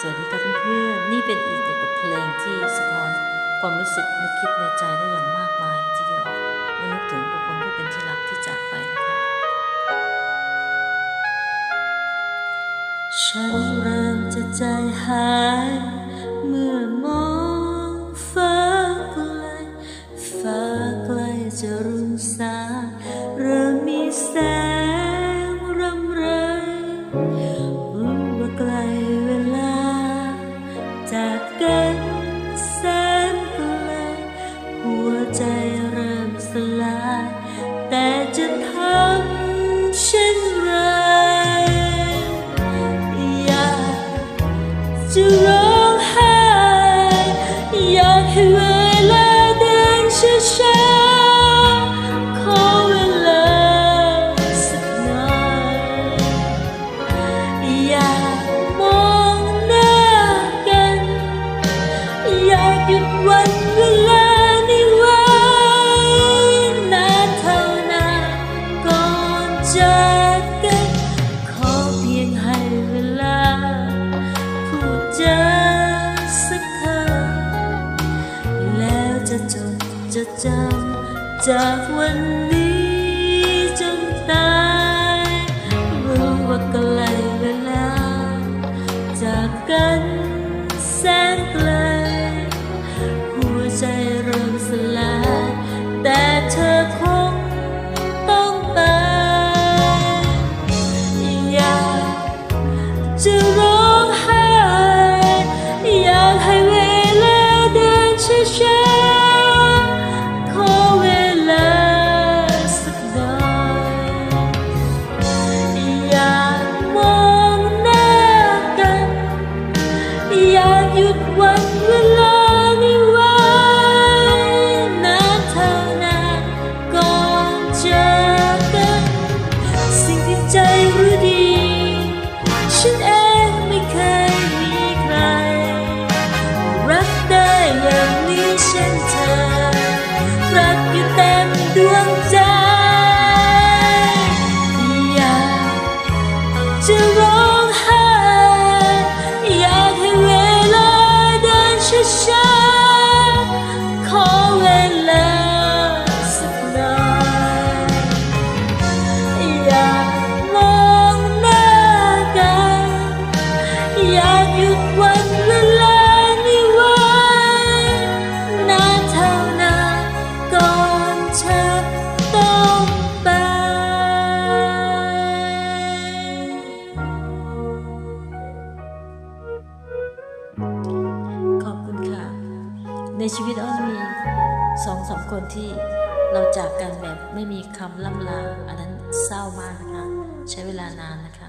สวัสดีครับเพื่อนๆนี่เป็นอีกหนึ่งบทเพลงที่สะท้อนความรู้สึกนึกคิดในใจได้อย่างมากมายทีเดียวเมื่อนึกถึงบุคคลผู้เป็นที่รักที่จากไปนะครับฉันเริ่มจะใจหายเมื่อมองฟ้าไกลฟ้าไกลจะรุ่งสางเริ่มมีแสง จะทำเช่นไร อยากจะร้องไห้อยากให้ จะจำจากวันนี้ ในชีวิตอ้อนมีสองสามคนที่เราจากกันแบบไม่มีคำล่ำลา อันนั้นเศร้ามากนะคะ ใช้เวลานานนะคะ